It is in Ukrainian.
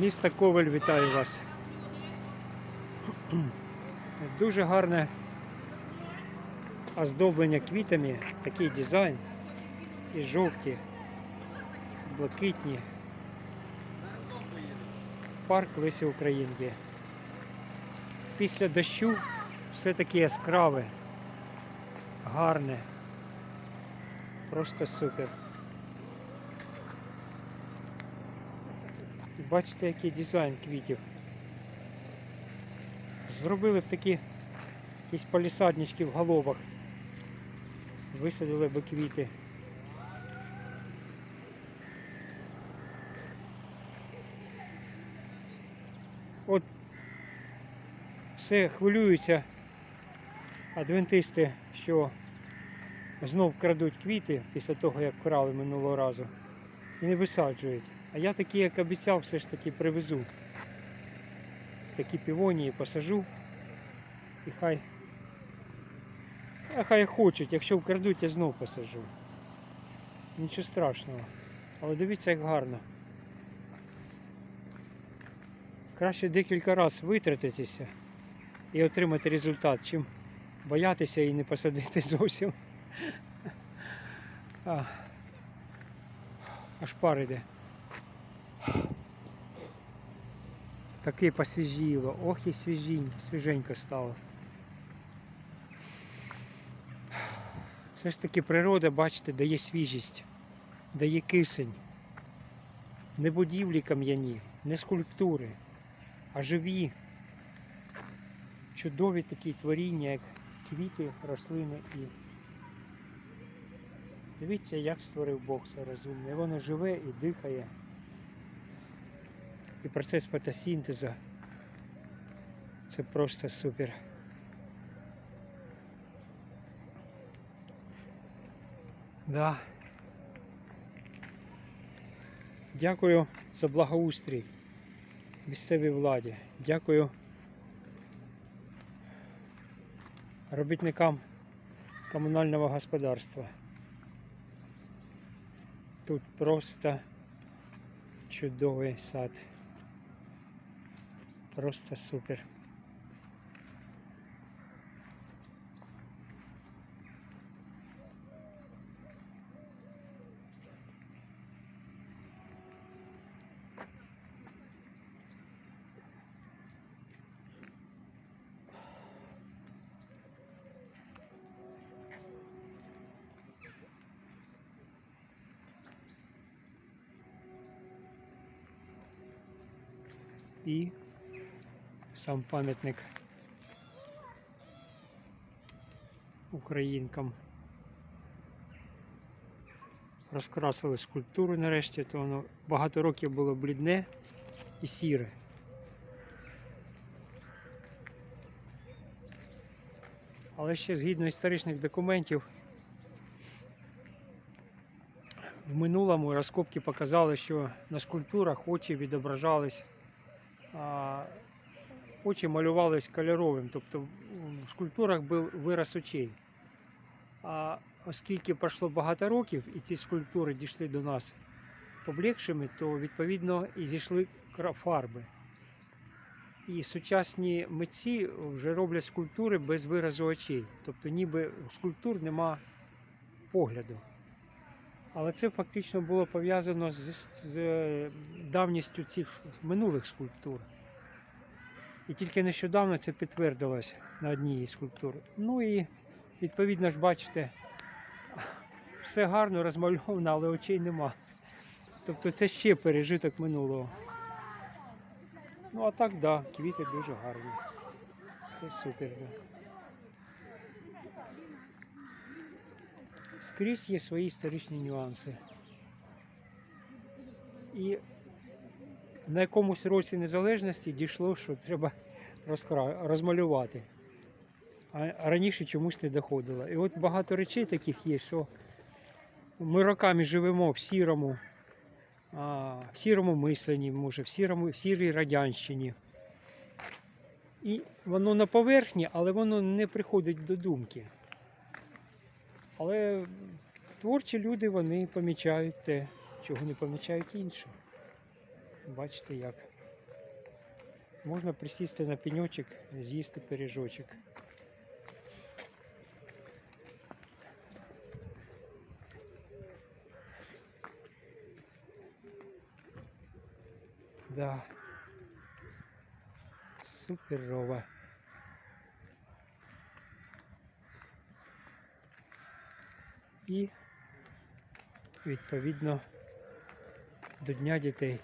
Місто Ковель вітаю вас. Дуже гарне оздоблення квітами, такий дизайн. І жовті, блакитні. Парк Лисі Українки. Після дощу все таке яскраве, гарне. Просто супер. Бачите, який дизайн квітів. Зробили б такі якісь палісаднички в головах. Висадили би квіти. От все хвилюються адвентисти, що знов крадуть квіти після того, як вкрали минулого разу. І не висаджують. А я такі, як обіцяв, все ж таки привезу. Такі півонії посажу. І хай. А хай хочуть, якщо вкрадуть, я знов посажу. Нічого страшного. Але дивіться, як гарно. Краще декілька разів витратитися і отримати результат, чим боятися і не посадити зовсім. Аж пар іде. Таке посвіжіло. Ох і свіжінь, свіженько стало. Все ж таки природа, бачите, дає свіжість, дає кисень. Не будівлі кам'яні, не скульптури, а живі, чудові такі творіння, як квіти, рослини і. Дивіться, як створив Бог все розумне. Воно живе і дихає. І процес фотосинтезу. Це просто супер. Да. Дякую за благоустрій місцевій владі. Дякую робітникам комунального господарства. Тут просто чудовий сад. Просто супер. І сам пам'ятник українкам. Розкрасили скульптуру нарешті, то воно багато років було блідне і сіре. Але ще згідно історичних документів, в минулому розкопки показали, що на скульптурах очі відображались очі малювались кольоровим, тобто в скульптурах був вираз очей. А оскільки пройшло багато років і ці скульптури дійшли до нас поблекшими, то відповідно і зійшли фарби. І сучасні митці вже роблять скульптури без виразу очей. Тобто ніби у скульптур нема погляду. Але це фактично було пов'язано з, з давністю цих минулих скульптур. І тільки нещодавно це підтвердилось на одній із скульптур. Ну і відповідно ж бачите, все гарно розмальовано, але очей нема. Тобто це ще пережиток минулого. Ну а так, да, квіти дуже гарні. Це супер. Да. Скрізь є свої історичні нюанси. І на якомусь році незалежності дійшло, що треба розкра... розмалювати. А раніше чомусь не доходило. І от багато речей таких є, що ми роками живемо в сірому, а, в сірому мисленні, може, в сірому, в сірій радянщині. І воно на поверхні, але воно не приходить до думки. Але творчі люди вони помічають те, чого не помічають інші. Бачите як. Можна присісти на пеньочок, з'їсти пиріжочок. Да. Суперово. І відповідно до Дня дітей.